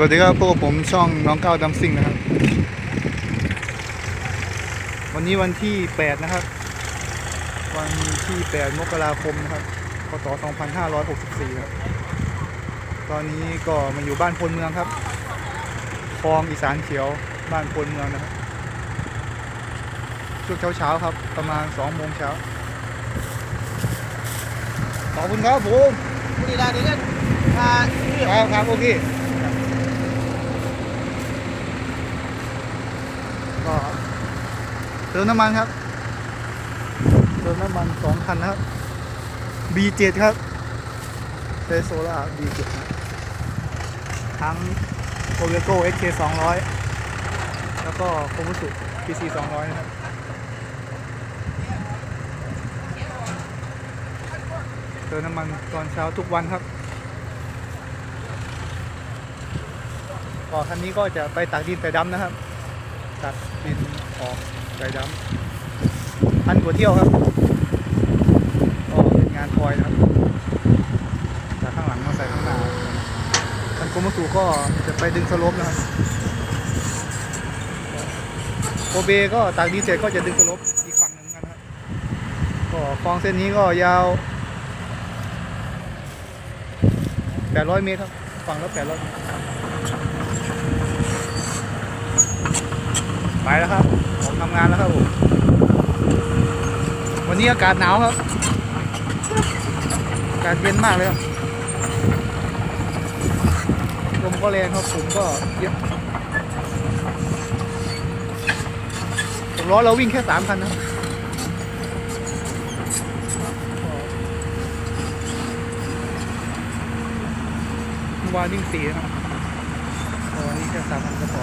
สวัสดีครับพวกบผมช่องน้องก้าวดัมซิงนะครับ วันนี้วันที่ 8 นะครับ วันที่ 8 มกราคมนะครับพศ2564 ครับ ตอนนี้ก็มาอยู่บ้านพลเมืองครับคลองอีสานเขียวบ้านพลเมืองนะครับช่วงเช้าๆครับ ประมาณ 2 โมงเช้า ขอบคุณครับผมนี่ร้านนี้ก็พาเที่ยวครับครับโอเคก็ เติมน้ำมันครับ เติมน้ำมันสองคันนะครับ B7 ครับเซโซล่า B7 ทั้งโ o เวโก้ SK 200 แล้วก็โคมุสุ PC 200 นะครับเติมน้ำมันตอนเช้าทุกวันครับก็คันนี้ก็จะไปตักดินใส่ดำนะครับ ตักดินออก ใส่ดำพันกว่าเที่ยวครับก็เป็นงานคอยนะครับจากข้างหลังมาใส่ข้างหน้าคันโกมุสูก็จะไปดึงสลปนะครับโอเบก็ตักดินเสร็จก็จะดึงสลปอีกฝั่งหนึ่งกันนะครับก็คลองเส้นนี้ก็ยาว800 เมตรครับฝั่งละ800ไปแล้วครับ ผมทำงานแล้วครับผมวันนี้อากาศหนาวครับ อากาศเย็นมากเลยครับลมก็แรงครับผมก็เยอะผมล้อเราวิ่งแค่สามคันนะวานวิ่งสี่นะครับอ๋อนี่แค่สามคันก็พอ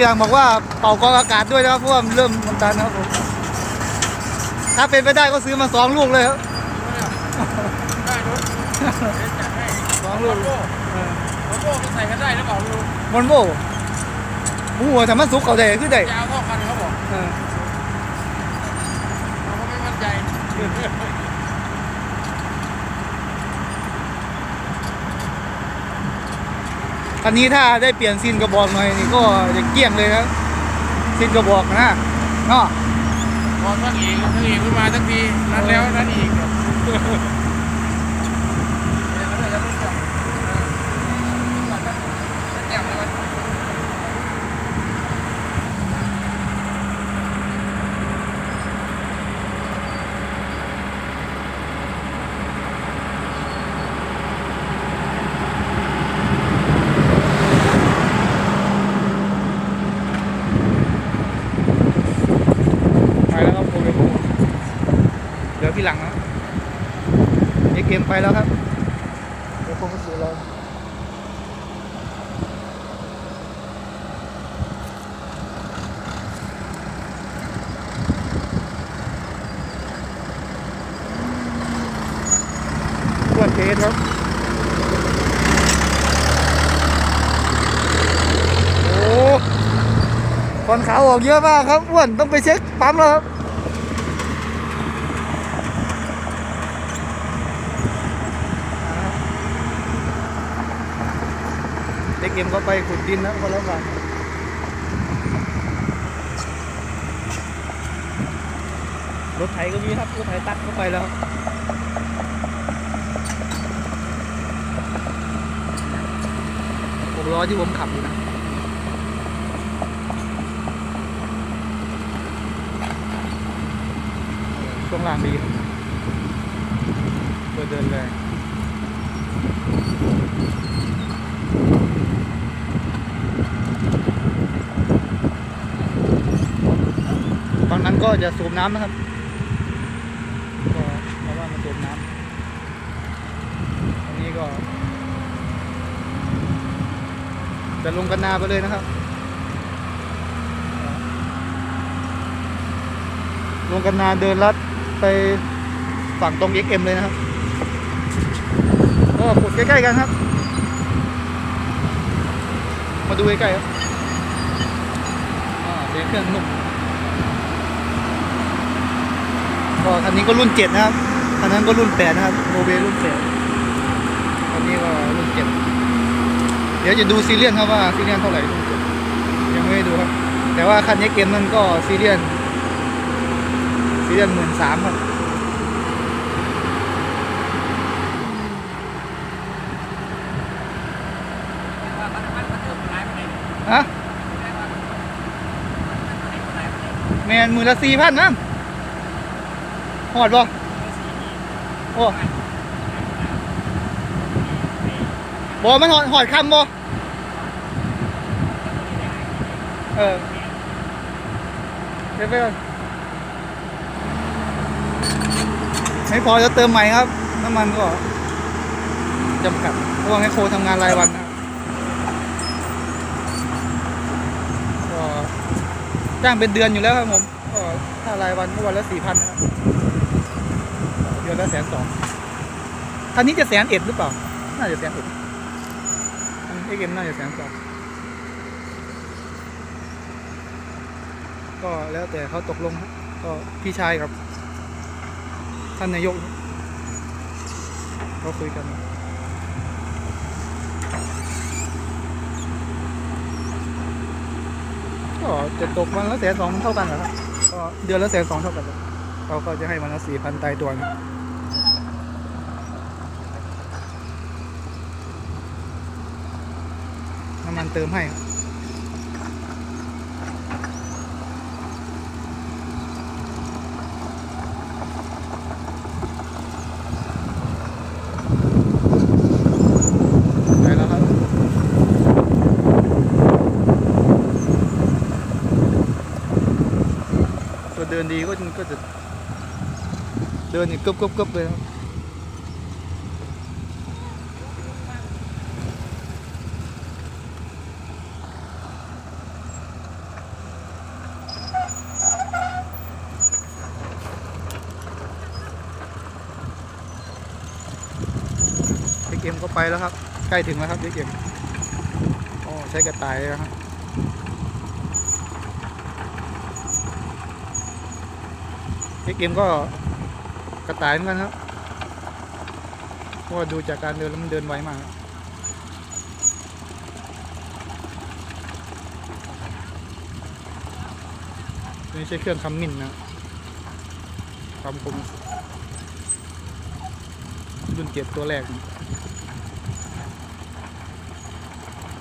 พี่ยังบอกว่าเป่ากรองอากาศด้วยนะครับเพราะว่ามันเริ่มมันตันนะครับผมถ้าเป็นไปได้ก็ซื้อมาสองลูกเลยครับได้รถจัดให้สองลูกโก้โก้ใส่กันได้หรือเปล่าไม่รู้มอนโม่โอ้โหแต่มันสุกเขาได้คือได้ยาวเท่ากันเขาบอกเออเราก็ไม่มั่นใจ คันนี้ถ้าได้เปลี่ยนซินกระบอกหน่อยนี่ก็จะเกลี้ยงเลยครับซินกระบอกนะเนาะพอทั้งอีกทั้งอีกขึ้นมาทั้งทีนั้นแล้วนั้นอีกไปแล้วครับโปรเกมอนเดี๋ยวพี่หลังนะ นี่เกมไปแล้วครับเดี๋ยวคงมาสู่เราตรวจเทสครับโอ้คนขาวออกเยอะมากครับอ้วนต้องไปเช็คปั๊มแล้วครับ เด็กเอ็มก็ไปขุดดินนะก็แล้วกันรถไถก็มีครับรถไถตัดเข้าไปแล้วหกล้อที่ผมขับอยู่นะช่วงล่างดีครับเปิดเดินแรง ฝั่งนั้น ก็จะสูบน้ำนะครับก็เพราะว่ามันสูบน้ำอันนี้ก็ จะลงกันนาไปเลยนะครับ ลงกันนาเดินลัดไปฝั่งตรง XM เลยนะครับก็ขุดใกล้ๆกันครับ มาดูใกล้ๆครับสียงเครื่องนุ่ม ก็คันนี้ก็รุ่นเจ็ดนะครับคันนั้นก็รุ่นแปดนะครับโมเบรุ่นแปดคันนี้ก็รุ่นเจ็ดเดี๋ยวจะดูซีเรียนครับว่าซีเรียนเท่าไหร่รุ่นเจ็ดยังไม่ได้ดูครับ แต่ว่าคันนี้เกมนั้นก็ซีเรียนซีเรียนหมื่นสามครับฮะแมนมือละสี่พันนะ หอดบ่โอ้บอมันหอดหอดคำบ่เออเดี๋ยวไปก่อนไม่พอจะเติมใหม่ครับ น้ำมันก็จำกัดเพราะว่าแมคโคทำงานรายวันนะก็จ้างเป็นเดือนอยู่แล้วครับผมก็ถ้ารายวันก็วันละสี่พันนะครับ เดือนละแสนสองคันนี้จะแสนเอ็ดหรือเปล่า น่าจะแสนเอ็ดเอ็กเอ็มน่าจะแสนสองก็แล้วแต่เขาตกลงครับก็พี่ชายกับ ท่านนายกเขาคุยกันก็จะตกวันละแสนสองเท่ากันเหรอครับก็เดือนละแสนสองเท่ากันเลยเขาก็จะให้วันละสี่พันตายตัวนึงน้ำมัน เติมให้ครับไปแล้วครับตัวเดินดีก็ก็จะเดินอย่างกึบกึบกึบเลยครับเด็กเอ็มก็ ไปแล้วครับ ใกล้ถึงแล้วครับเด็กเอ็มอ๋อใช้กระต่ายแล้วครับเอ็กเอ็มก็กระต่ายเหมือนกันครับเพราะว่าดูจากการเดินแล้วมันเดินไวมากนี่ใช้เครื่องคำมินนะความคมรุ่นเจ็ดตัวแรกนะ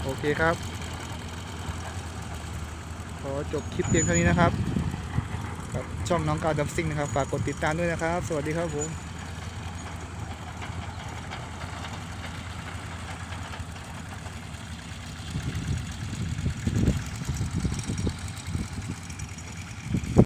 โอเคครับ ขอจบคลิปเพียงเท่านี้นะครับกับช่องน้องกาวดับซิ่งนะครับ ฝากกดติดตามด้วยนะครับ สวัสดีครับผม